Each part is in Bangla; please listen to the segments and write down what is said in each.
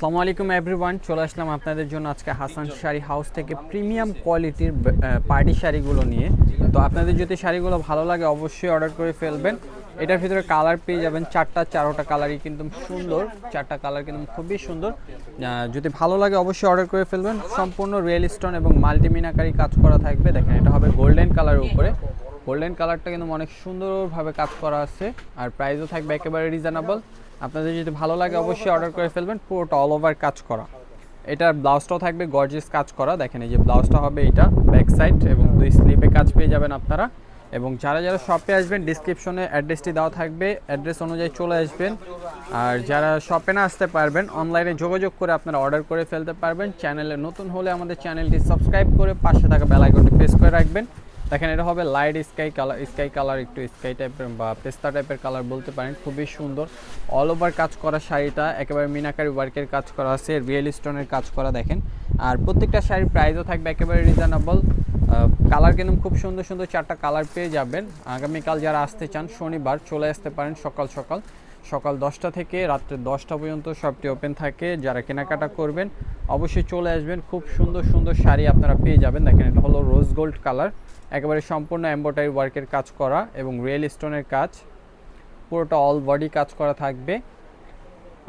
আসসালামু আলাইকুম এভরিওয়ান চলে আসলাম আপনাদের জন্য আজকে হাসান শাড়ি হাউস থেকে প্রিমিয়াম কোয়ালিটির পার্টি শাড়িগুলো নিয়ে। তো আপনাদের যদি শাড়িগুলো ভালো লাগে অবশ্যই অর্ডার করে ফেলবেন। এটার ভিতরে কালার পেয়ে যাবেন চারটা চারোটা কালারই কিন্তু সুন্দর। চারটা কালার কিন্তু খুবই সুন্দর। যদি ভালো লাগে অবশ্যই অর্ডার করে ফেলবেন। সম্পূর্ণ রিয়েল স্টোন এবং মাল্টিমিনাকারি কাজ করা থাকবে। দেখেন এটা হবে গোল্ডেন কালারের উপরে। গোল্ডেন কালারটা কিন্তু অনেক সুন্দরভাবে কাজ করা আছে। আর প্রাইসও থাকবে একেবারে রিজনেবল আপনাদের যদি ভালো লাগে অবশ্যই অর্ডার করে ফেলবেন পুরোটা অল ওভার কাজ করা। এটার ব্লাউজটাও থাকবে গর্জিয়াস কাজ করা। দেখেন এই যে ব্লাউজটা হবে এটা ব্যাক সাইড এবং দুই স্লিপে কাজ পেয়ে যাবেন আপনারা। এবং যারা যারা শপে আসবেন ডিসক্রিপশনে অ্যাড্রেসটি দেওয়া থাকবে। অ্যাড্রেস অনুযায়ী চলে আসবেন। আর যারা শপে না আসতে পারবেন অনলাইনে যোগাযোগ করে আপনারা অর্ডার করে ফেলতে পারবেন। চ্যানেলে নতুন হলে আমাদের চ্যানেলটি সাবস্ক্রাইব করে পাশে থাকা বেল আইকনটি প্রেস করে রাখবেন। দেখেন এটা হবে light sky colour sky colour একটু স্কাই টাইপের বা পেস্তা টাইপের কালার বলতে পারেন, খুবই সুন্দর। অল ওভার কাজ করা শাড়িটা, একেবারে মিনাকারি ওয়ার্কের কাজ করা আছে রিয়েল স্টোনের কাজ করা দেখেন। আর প্রত্যেকটা শাড়ির প্রাইসও থাকবে একেবারে রিজনেবল কালার কিন্তু খুব সুন্দর সুন্দর চারটা কালার পেয়ে যাবেন। আগামীকাল যারা আসতে চান, শনিবার চলে আসতে পারেন সকাল সকাল। সকাল দশটা থেকে রাত্রে দশটা পর্যন্ত শপটি ওপেন থাকে। যারা কেনাকাটা করবেন অবশ্যই চলে আসবেন। খুব সুন্দর সুন্দর শাড়ি আপনারা পেয়ে যাবেন। দেখেন, এটা হলো রোজ গোল্ড কালার একেবারে সম্পূর্ণ এম্ব্রয়ডারি ওয়ার্কের কাজ করা এবং রিয়েল স্টোনের কাজ। পুরোটা অল বডি কাজ করা থাকবে।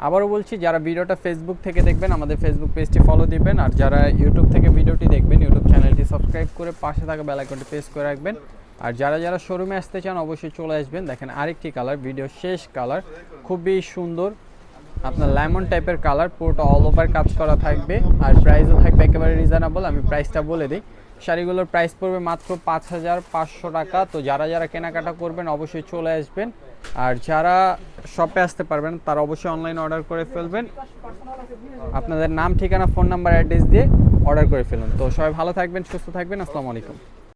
আবারও বলছি, যারা ভিডিওটা ফেসবুক থেকে দেখবেন, আমাদের ফেসবুক পেজটি ফলো দিবেন। আর যারা ইউটিউব থেকে ভিডিওটি দেখবেন ইউটিউব চ্যানেলটি সাবস্ক্রাইব করে পাশে থাকা বেল আইকনটি প্রেস করে রাখবেন। আর যারা যারা শোরুমে আসতে চান, অবশ্যই চলে আসবেন। দেখেন, আরেকটি কালার ভিডিও শেষ কালার খুবই সুন্দর আপনার লেমন টাইপের কালার পুরোটা অল ওভার কাজ করা থাকবে। আর প্রাইসও থাকবে একেবারে রিজনেবল আমি প্রাইসটা বলে দিই। শাড়িগুলোর প্রাইস পড়বে মাত্র পাঁচ হাজার পাঁচশো টাকা। তো যারা যারা কেনাকাটা করবেন, অবশ্যই চলে আসবেন। আর যারা শপে আসতে পারবেন, তারা অবশ্যই অনলাইনে অর্ডার করে ফেলবেন। আপনাদের নাম, ঠিকানা ফোন নাম্বার অ্যাড্রেস দিয়ে অর্ডার করে ফেলুন। তো সবাই ভালো থাকবেন, সুস্থ থাকবেন। আসসালামু আলাইকুম।